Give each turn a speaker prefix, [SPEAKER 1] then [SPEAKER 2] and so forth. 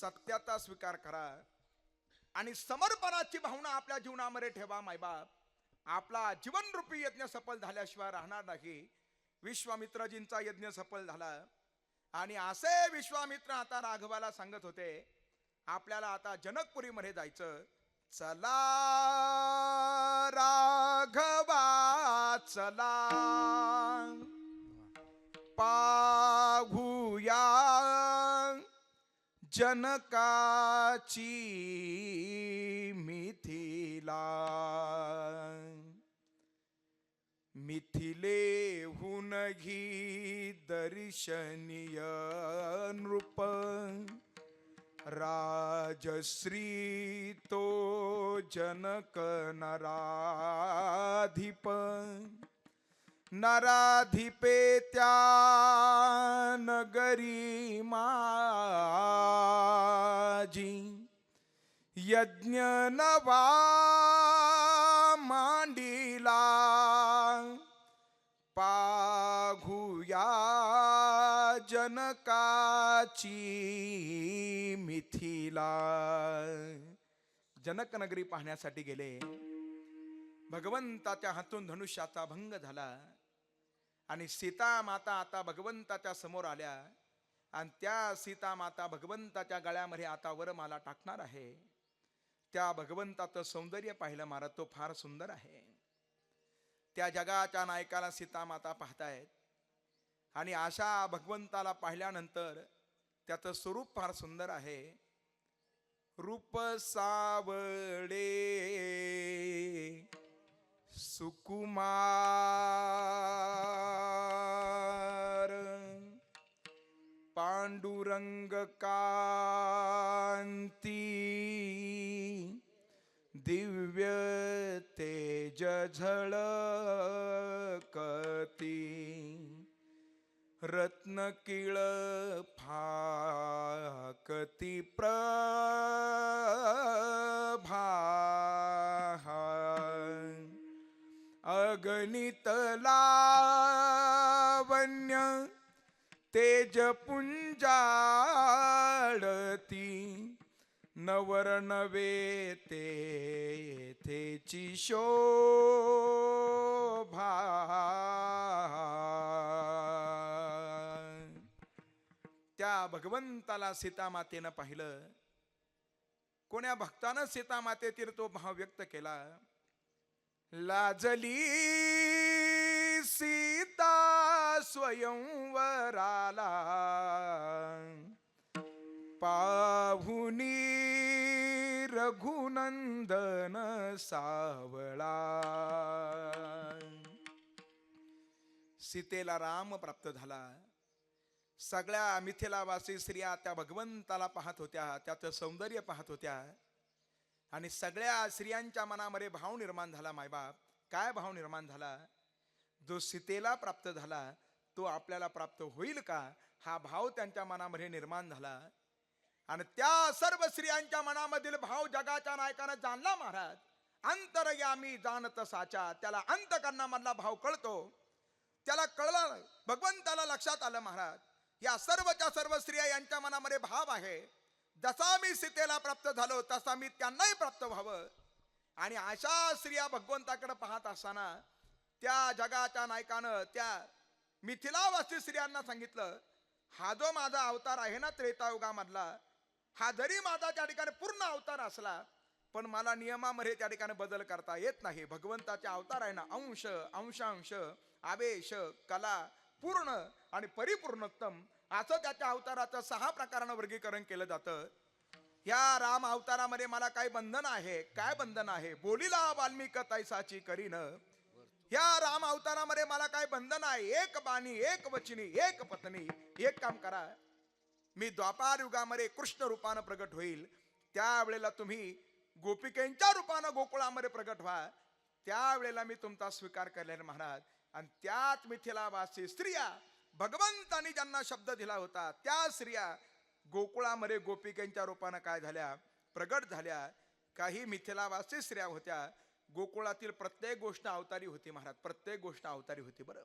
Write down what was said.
[SPEAKER 1] सत्याचा स्वीकार करा. आणि समर्पणाची भावना आपल्या जीवनामध्ये ठेवा मायबाप. आपला जीवनरूपी यज्ञ सफल झाल्याशिवाय राहणार नाही. विश्वामित्रजींचा यज्ञ सफल झाला. आणि असे विश्वामित्र आता राघवाला सांगत होते आपल्याला आता जनकपुरीमध्ये जायचं. चला राघवा चला. पाघू जनकाची मिथिला. मिथिलेहून घी दर्शनीय नृप. राजश्री तो जनक नराधिप. नराधिपे त्या माझी यज्ञ नवा मांडिला पाघुया जनकाची मिथिला. जनकनगरी पाहण्यासाठी गेले. भगवंताच्या हातून धनुष्याचा भंग झाला आणि सीता माता आता भगवंताच्या समोर आल्या. आणि त्या सीता माता भगवंताच्या गळ्यामध्ये आता वरमाला टाकणार आहे. त्या भगवंताचं सौंदर्य पाहिलं महाराज तो फार सुंदर आहे. त्या जगाच्या नायकाला सीता माता पाहतायत. आणि अशा भगवंताला पाहिल्यानंतर त्याचं स्वरूप फार सुंदर आहे. रूप सावळे सुकुमार पांडुरंग कांती दिव्य तेज झळकती रत्नकिळ फाकती प्रभा अगणित लावण्य तेज पुंजाळती नवरनवे तेथेची शोभा. त्या भगवंताला सीतामातेनं पाहिलं. कोण्या भक्तानं सीतामातेतील तो भाव व्यक्त केला? लाजली सीता स्वयंवराला. पाहुनी रघुनंदन सावळा. सीतेला राम प्राप्त झाला. सगळ्या मिथिलावासी स्त्रिया त्या भगवंताला पाहत होत्या त्याचं सौंदर्य पाहत होत्या. आणि सगळ्या स्त्रियांच्या मनामध्ये भाव निर्माण झाला मायबाप. काय भाव निर्माण झाला? जो सीतेला प्राप्त झाला तो आपल्याला प्राप्त होईल का? हा भाव त्यांच्या मनामध्ये निर्माण झाला. आणि त्या सर्व स्त्रियांच्या मनामधील भाव जगाच्या नायकानं जाणला महाराज. अंतरयामी जाणत साचा. त्याला अंतकरणामधला भाव कळतो. त्याला कळलं भगवंताला लक्षात आलं महाराज. या सर्वच्या सर्व स्त्रिया यांच्या मनामध्ये भाव आहे. जसा मी सीतेला प्राप्त झालो तसा मी त्यांनाही प्राप्त व्हावं. आणि अशा स्त्रिया भगवंताकडे पाहत असताना त्या जगाच्या नायकानं त्या मिथिलावासी स्त्रियांना सांगितलं हा जो माझा अवतार आहे ना त्रेतायुगामधला हा जरी माझा त्या ठिकाणी पूर्ण अवतार असला पण मला नियमामध्ये त्या ठिकाणी बदल करता येत नाही. भगवंताचे अवतार आहे ना अंश अंशांश आवेश कला पूर्ण आणि परिपूर्णोत्तम असं त्याच्या अवताराचं सहा प्रकारानं वर्गीकरण केलं जातं. या राम अवतारामध्ये मला काय बंधन आहे. काय बंधन आहे? बोलीला वाल्मिक तैसाची करीन. या राम अवतारामध्ये मला काय बंधन आहे? एक बाणी एक वचनी एक पत्नी. एक काम करा. मी द्वापार युगामध्ये कृष्ण रूपानं प्रगट होईल. त्यावेळेला तुम्ही गोपिकेंच्या रूपानं गोकुळामध्ये प्रगट व्हा. त्यावेळेला मी तुमचा स्वीकार करेन महाराज. आणि त्यात मिथिलावासी स्त्रिया भगवंतानी ज्यांना शब्द दिला होता त्या स्त्रिया गोकुळामध्ये गोपिकेंच्या रूपानं काय झाल्या? प्रगट झाल्या. काही मिथिलावासी स्त्रिया होत्या. गोकुळातील प्रत्येक गोष्ट अवतारी होती महाराज प्रत्येक गोष्ट अवतारी होती बरं?